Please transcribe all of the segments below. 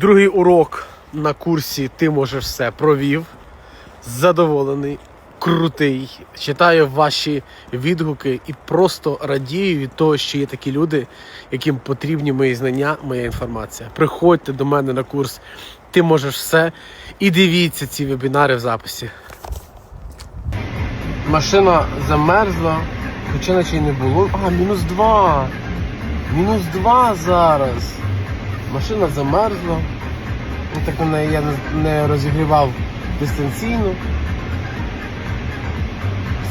Другий урок на курсі Ти можеш все провів. Задоволений, крутий. Читаю ваші відгуки і просто радію від того, що є такі люди, яким потрібні мої знання, моя інформація. Приходьте до мене на курс Ти можеш все і дивіться ці вебінари в записі. Машина замерзла, хоча наче й не було. А, мінус два. Мінус два зараз. Машина замерзла. Ну, так я не розігрівав дистанційно.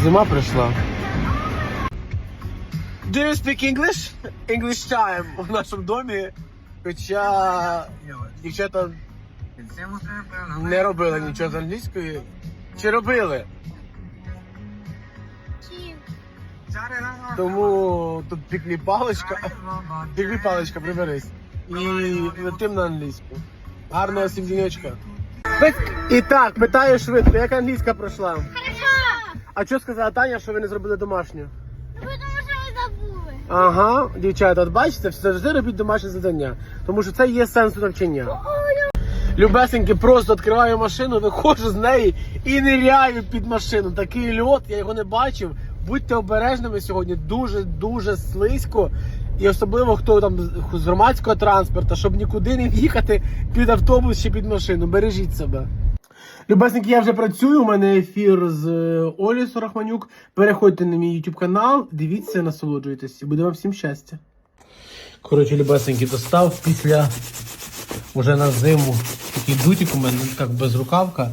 Зима прийшла. Do you speak English? English time в нашому домі. Хоча дівчата не робили нічого з англійської. Чи робили? Тому тут піклі паличка. Піклі паличка, приберись. І летим на англійську. Гарного всім. І так, питаю швидко, як англійська пройшла? А що сказала Таня, що ви не зробили домашню? Тому що ми забули. Ага, дівчата, от бачите, завжди робіть домашнє завдання, тому що це є сенс навчання. Любесеньки, просто відкриваю машину, виходжу з неї і ниряю під машину. Такий льот, я його не бачив. Будьте обережними сьогодні, дуже дуже слизько. І особливо хто там з- громадського транспорту, щоб нікуди не в'їхати під автобус чи під машину. Бережіть себе. Любесники, я вже працюю. У мене ефір з е, Олі Сорохманюк. Переходьте на мій YouTube канал, дивіться, насолоджуйтесь. І буде вам всім щастя. Коротше, любесеньки, достав після уже на зиму такий дутик у мене, як безрукавка,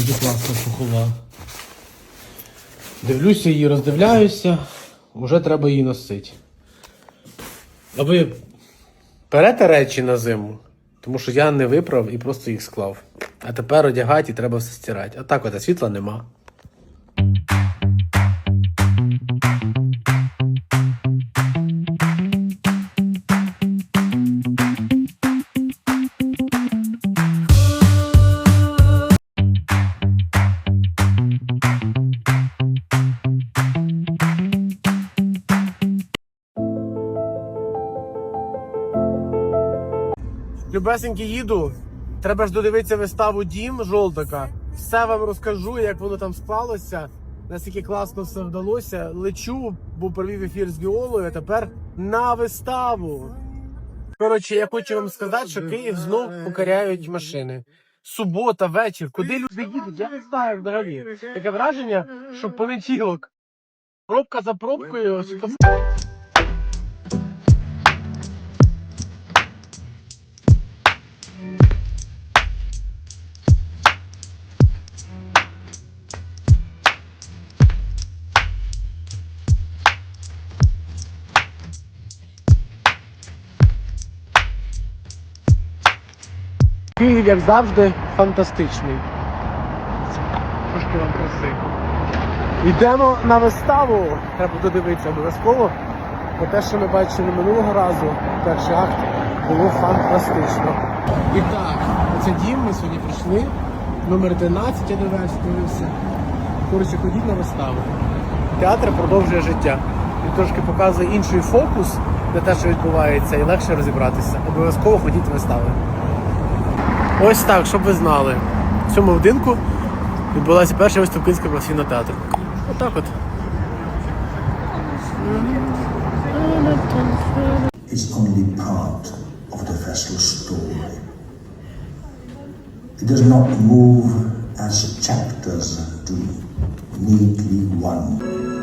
дуже класно сухова. Дивлюся її, роздивляюся, вже треба її носити. А ви берете речі на зиму? Тому що я не виправ і просто їх склав. А тепер одягати і треба все стирати. А так от світла нема. Любесеньки їду. Треба ж додивитися виставу Дім Жолдака. Все вам розкажу, як воно там склалося, наскільки класно все вдалося. Лечу, був провів ефір з Віолою, а тепер на виставу. Коротше, я хочу вам сказати, що Київ знов покоряють машини. Субота, вечір. Куди люди їдуть? Я не знаю взагалі. Таке враження, що понеділок. Пробка за пробкою. Київ, як завжди, фантастичний. Трошки вам краси. Йдемо на виставу. Треба додивитися обов'язково. Бо те, що ми бачили минулого разу, перший акт, було фантастично. І так, оце дім, ми сьогодні прийшли. Номер 11 я дивився, дивився. Коротше, ходіть на виставу. Театр продовжує життя. Він трошки показує інший фокус на те, що відбувається, і легше розібратися. Обов'язково ходіть на вистави. Ось так, щоб ви знали. В цьому будинку відбулася перша виставка Київського професійного театру. Отак от. is only part of the vessel story. It does not move as chapters do, neatly one.